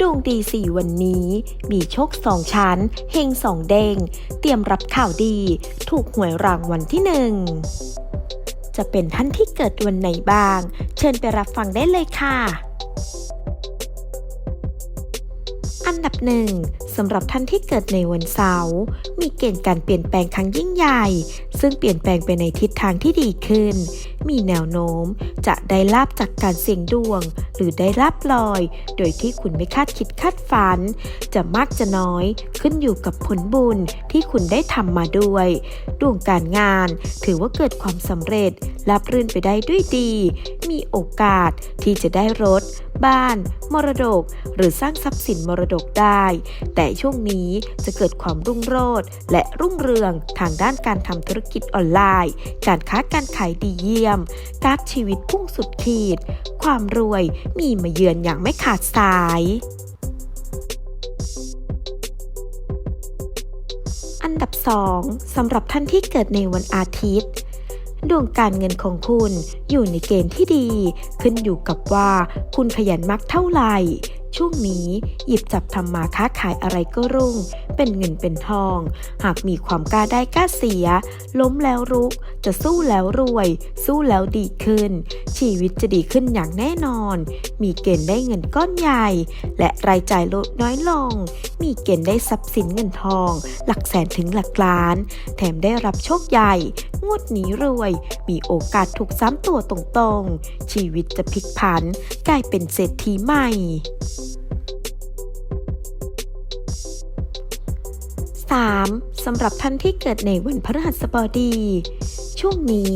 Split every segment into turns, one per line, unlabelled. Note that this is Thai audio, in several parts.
ดวงดีสี่วันนี้ มีโชคสองชั้น เฮงสองเด้ง เตรียมรับข่าวดี ถูกหวยรางวัลที่หนึ่ง จะเป็นท่านที่เกิดวันไหนบ้าง เชิญไปรับฟังได้เลยค่ะ อันดับหนึ่งสำหรับท่านที่เกิดในวันเสาร์ มีเกณฑ์การเปลี่ยนแปลงครั้งยิ่งใหญ่ ซึ่งเปลี่ยนแปลงไปในทิศทางที่ดีขึ้น มีแนวโน้ม จะได้ลาบจากการเสี่ยงดวง หรือได้ลาบลอย โดยที่คุณไม่คาดคิดคาดฝัน จะมากจะน้อยขึ้นอยู่กับผลบุญที่คุณได้ทำมาด้วย ดวงการงานถือว่าเกิดความสำเร็จรับรื่นไปได้ด้วยดี มีโอกาสที่จะได้รถ บ้าน มรดก หรือสร้างทรัพย์สินมรดกได้ แต่ช่วงนี้จะเกิดความรุ่งโรจน์และรุ่งเรืองทางด้านการทำธุรกิจออนไลน์ การค้าการขายดีเยี่ยมการชีวิตพุ่งสุดขีด ความรวยมีมาเยือนอย่างไม่ขาดสาย อันดับ 2สำหรับท่านที่เกิดในวันอาทิตย์ดวงการเงินของคุณอยู่ในเกณฑ์ที่ดี ขึ้นอยู่กับว่าคุณขยันมากเท่าไหร่ ช่วงนี้หยิบจับทำมาค้าขายอะไรก็รุ่ง เป็นเงินเป็นทอง หากมีความกล้าได้กล้าเสีย ล้มแล้วรุกจะสู้แล้วรวย สู้แล้วดีขึ้น ชีวิตจะดีขึ้นอย่างแน่นอน มีเกณฑ์ได้เงินก้อนใหญ่ และรายจ่ายลดน้อยลง มีเกณฑ์ได้ทรัพย์สินเงินทอง หลักแสนถึงหลักล้าน แถมได้รับโชคใหญ่ งวดนี้รวย มีโอกาสถูกซ้ำตัวตรงๆ ชีวิตจะพลิกผัน กลายเป็นเศรษฐีใหม่ 3. สำหรับท่านที่เกิดในวันพฤหัสบดี ช่วงนี้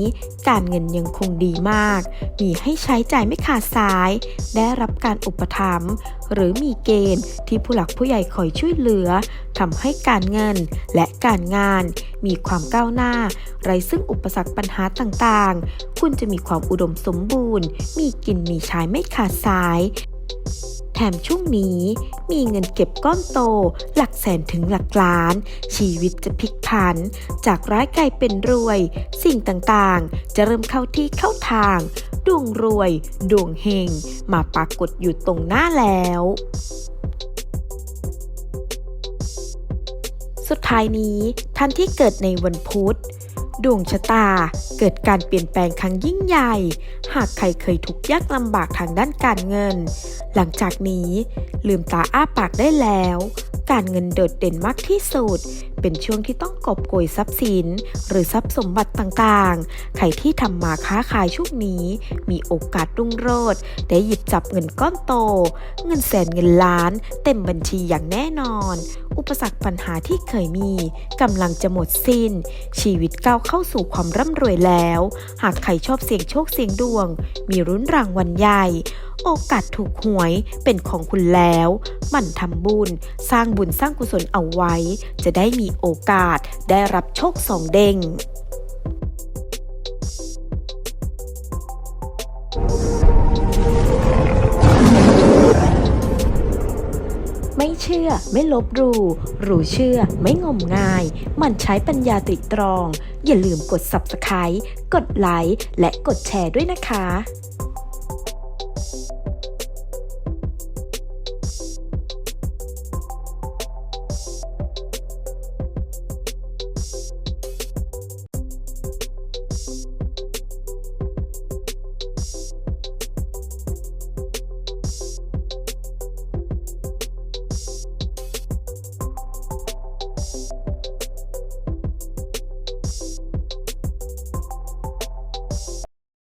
การเงินยังคงดีมาก มีให้ใช้จ่ายไม่ขาดสาย ได้รับการอุปถัมภ์หรือมีเกณฑ์ที่ผู้หลักผู้ใหญ่คอยช่วยเหลือทำให้การเงินและการงาน มีความก้าวหน้า ไร้ซึ่งอุปสรรคปัญหาต่างๆ คุณจะมีความอุดมสมบูรณ์ มีกินมีใช้ไม่ขาดสาย มช่วงนี้มีเงินเก็บก้อนโต หลักแสนถึงหลักล้าน ชีวิตจะพลิกผัน จากร้ายกลายเป็นรวย สิ่งต่างๆ จะเริ่มเข้าที่เข้าทาง ดวงรวย ดวงเฮง มาปรากฏอยู่ตรงหน้าแล้ว สุดท้ายนี้ท่านที่เกิดในวันพุธ ดวงชะตาเกิดการเปลี่ยนแปลงครั้งยิ่งใหญ่ หากใครเคยทุกข์ยากลำบากทางด้านการเงิน หลังจากนี้ลืมตาอ้าปากได้แล้ว การเงินโดดเด่นมากที่สุด เป็นช่วงที่ต้องกอบโกยทรัพย์สิน หรือทรัพย์สมบัติต่างๆ ใครที่ทำมาค้าขายช่วงนี้ มีโอกาสรุ่งโรจน์ได้หยิบจับเงินก้อนโต เงินแสนเงินล้าน เต็มบัญชีอย่างแน่นอน อุปสรรคปัญหาที่เคยมีกำลังจะหมดสิ้น ชีวิตก้าวเข้าสู่ความร่ำรวยแล้ว หากใครชอบเสี่ยงโชคเสี่ยงดวง มีรุ้นรางวัลใหญ่ โอกาสถูกหวยเป็นของคุณแล้ว หมั่นทำบุญ สร้างบุญสร้างกุศลเอาไว้ จะได้มีโอกาสได้รับโชคสองเด้งไม่เชื่อไม่ลบหลู่รู้เชื่อไม่งมงาย มันใช้ปัญญาตริตรอง อย่าลืมกด Subscribe กดไลค์และกดแชร์ด้วยนะคะ